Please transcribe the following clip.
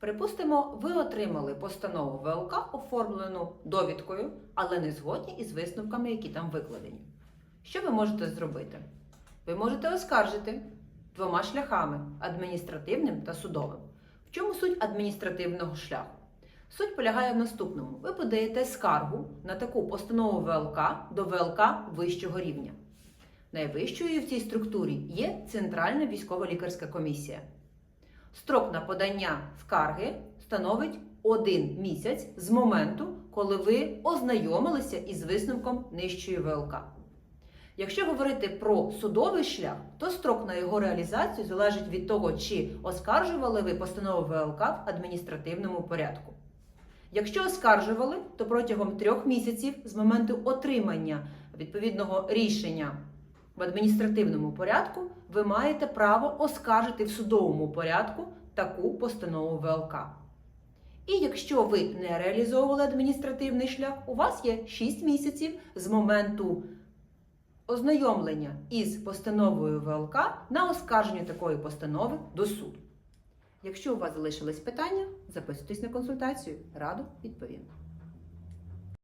Припустимо, ви отримали постанову ВЛК, оформлену довідкою, але не згодні із висновками, які там викладені. Що ви можете зробити? Ви можете оскаржити двома шляхами адміністративним та судовим. В чому суть адміністративного шляху? Суть полягає в наступному: ви подаєте скаргу на таку постанову ВЛК до ВЛК вищого рівня. Найвищою в цій структурі є Центральна військово-лікарська комісія. Строк на подання скарги становить один місяць з моменту, коли ви ознайомилися із висновком нижчої ВЛК. Якщо говорити про судовий шлях, то строк на його реалізацію залежить від того, чи оскаржували ви постанову ВЛК в адміністративному порядку. Якщо оскаржували, то протягом трьох місяців з моменту отримання відповідного рішення в адміністративному порядку ви маєте право оскаржити в судовому порядку таку постанову ВЛК. І якщо ви не реалізовували адміністративний шлях, у вас є 6 місяців з моменту ознайомлення із постановою ВЛК на оскарження такої постанови до суду. Якщо у вас залишились питання, записуйтесь на консультацію, радо відповім.